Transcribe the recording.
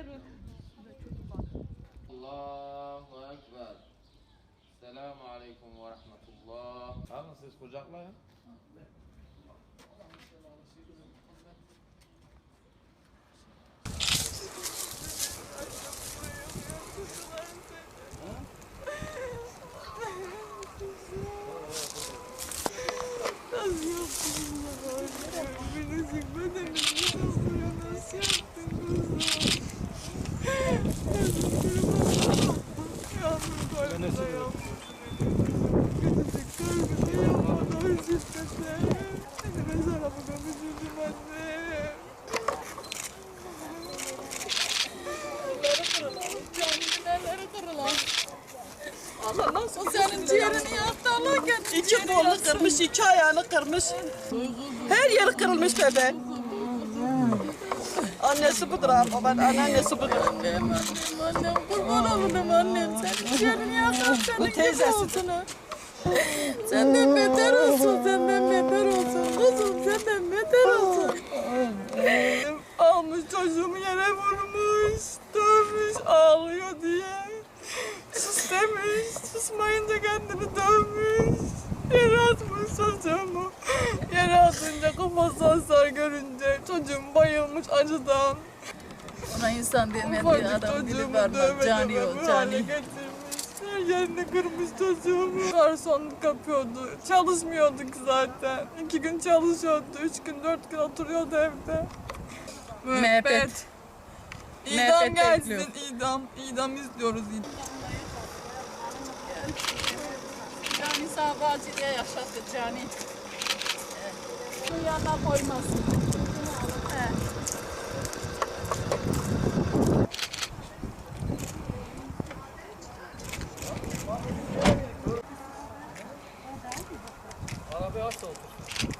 Evet. Allahu Ekber. Selamun Aleyküm ve Rahmetullah. Alın siz kucaklayın. Nasıl yaptın ya? Beni sıkmadın. Nasıl Allah nasıl senin ciğerini yaptı Allah kendi İki kolunu kırmış, iki ayağını kırmış. Her yeri kırılmış bebe. Annesi budur abi, baban anneannesi budur. Annem, annem, annem, kurban olurum annem. Senin ciğerini yaptı, senin teyzesi. olsun ha. Senden beter olsun, senden beter olsun. Kızım senden beter olsun. Almış çocuğumu yere vurmuş, dövmüş, ağlıyor diye. Sus demiş, susmayınca kendini dövmüş. Yere atmış çocuğumu. Yere atınca kafası bayılmış acıdan. Ona insan demedi adam dili dövme Cani hale cani. Her yerini kırmış çocuğumu. Garsonluk yapıyordu. Çalışmıyorduk zaten. İki gün çalışıyordu. Üç gün, dört gün oturuyordu evde. Müebbet. İdam Müebbet gelsin, bekliyor. idam. İdam istiyoruz. Cani sabahçı diye yaşattı cani. Yanına koymasın. Russell.